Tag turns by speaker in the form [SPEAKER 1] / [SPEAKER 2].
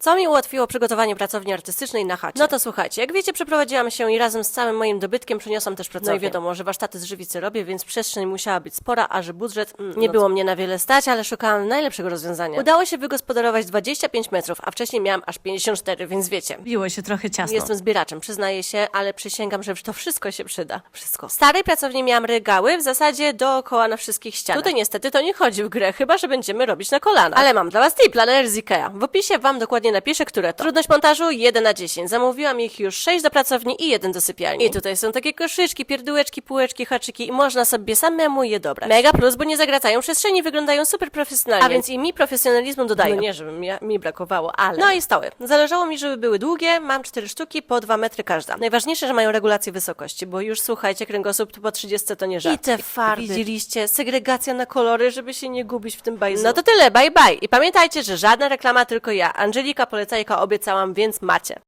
[SPEAKER 1] Co mi ułatwiło przygotowanie pracowni artystycznej na chacie? No to słuchajcie, jak wiecie, przeprowadziłam się i razem z całym moim dobytkiem przeniosłam też pracownię. No i wiadomo, że warsztaty z żywicy robię, więc przestrzeń musiała być spora, a że budżet mm, nie było mnie na wiele stać, ale szukałam najlepszego rozwiązania. Udało się wygospodarować 25 metrów, a wcześniej miałam aż 54, więc wiecie.
[SPEAKER 2] Biło się trochę ciasno.
[SPEAKER 1] Jestem zbieraczem, przyznaję się, ale przysięgam, że to wszystko się przyda. Wszystko. W starej pracowni miałam regały w zasadzie dookoła na wszystkich ścianach. Tutaj niestety to nie chodzi w grę, chyba że będziemy robić na kolana. Ale mam dla was tip, planer z Ikea. W opisie wam dokładnie napiszę, które to. Trudność montażu 1 na 10. Zamówiłam ich już 6 do pracowni i jeden do sypialni. I tutaj są takie koszyczki, pierdółeczki, półeczki, haczyki i można sobie samemu je dobrać. Mega plus, bo nie zagracają przestrzeni, wyglądają super profesjonalnie. A więc i mi profesjonalizmu dodają. No nie, żeby mi, mi brakowało, ale... No i stoły. Zależało mi, żeby były długie, mam 4 sztuki, po 2 metry każda. Najważniejsze, że mają regulację wysokości, bo już słuchajcie, kręgosłup tu po 30 to nie żart. I te farby. Widzieliście? Segregacja na kolory, żeby się nie gubić w tym bajzu. No to tyle, bye bye. I pamiętajcie, że żadna reklama, tylko ja. Angelika Polecajka obiecałam, więc macie.